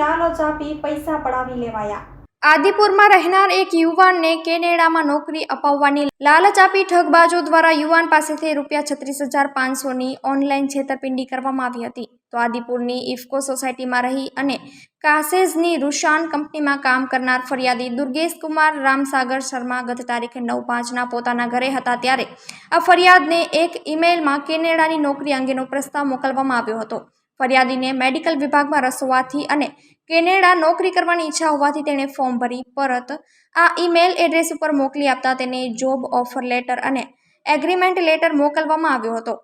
આપી પૈસા પડાવી લેવાયા. આદિપુરમાં રહેનાર એક યુવાનને કેનેડામાં નોકરી અપાવવાની લાલચ આપી ઠગબાજો દ્વારા યુવાન પાસેથી રૂપિયા છત્રીસ હજાર પાંચસોની ઓનલાઈન છેતરપિંડી કરવામાં આવી હતી. તો આદિપુરની ઇફકો સોસાયટીમાં રહી અને કાસેઝની રૂશાન કંપનીમાં કામ કરનાર ફરિયાદી દુર્ગેશ કુમાર રામસાગર શર્મા ગત તારીખે નવ પાંચના પોતાના ઘરે હતા ત્યારે આ ફરિયાદને એક ઈમેલમાં કેનેડાની નોકરી અંગેનો પ્રસ્તાવ મોકલવામાં આવ્યો હતો. ફરિયાદીને મેડિકલ વિભાગમાં રસ હોવાથી અને કેનેડા નોકરી કરવાની ઈચ્છા હોવાથી તેણે ફોર્મ ભરી પરત આ ઈમેલ એડ્રેસ ઉપર મોકલી આપતા તેને જોબ ઓફર લેટર અને એગ્રીમેન્ટ લેટર મોકલવામાં આવ્યો હતો,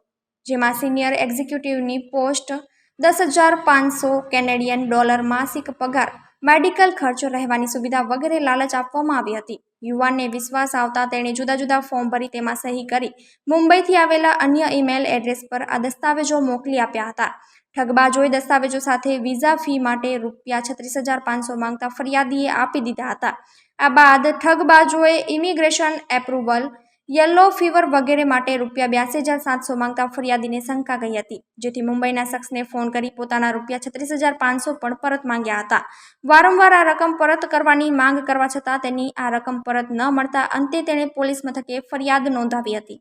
જેમાં સિનિયર એક્ઝિક્યુટિવની પોસ્ટ દસ હજાર પાંચસો કેનેડિયન ડોલર માસિક પગાર મેડિકલ ખર્ચ રહેવાની સુવિધા વગેરે લાલચ આપવામાં આવી હતી. યુવાનને વિશ્વાસ આવતા તેણે જુદા જુદા ફોર્મ ભરી તેમાં સહી કરી. મુંબઈથી આવેલા અન્ય ઈમેલ એડ્રેસ પર આ દસ્તાવેજો મોકલી આપ્યા હતા. ઠગબાજોએ દસ્તાવેજો સાથે વિઝા ફી માટે રૂપિયા છત્રીસ હજાર પાંચસો માંગતા ફરિયાદીએ આપી દીધા હતા. આ બાદ ઠગબાજોએ ઇમિગ્રેશન એપ્રુવલ યલો ફીવર વગેરે માટે રૂપિયા બ્યાસી હજાર સાતસો માંગતા ફરિયાદીને શંકા ગઈ હતી, જેથી મુંબઈના શખ્સને ફોન કરી પોતાના રૂપિયા છત્રીસ હજાર પાંચસો પણ પરત માંગ્યા હતા. વારંવાર આ રકમ પરત કરવાની માંગ કરવા છતાં તેની આ રકમ પરત ન મળતા અંતે તેણે પોલીસ મથકે ફરિયાદ નોંધાવી હતી.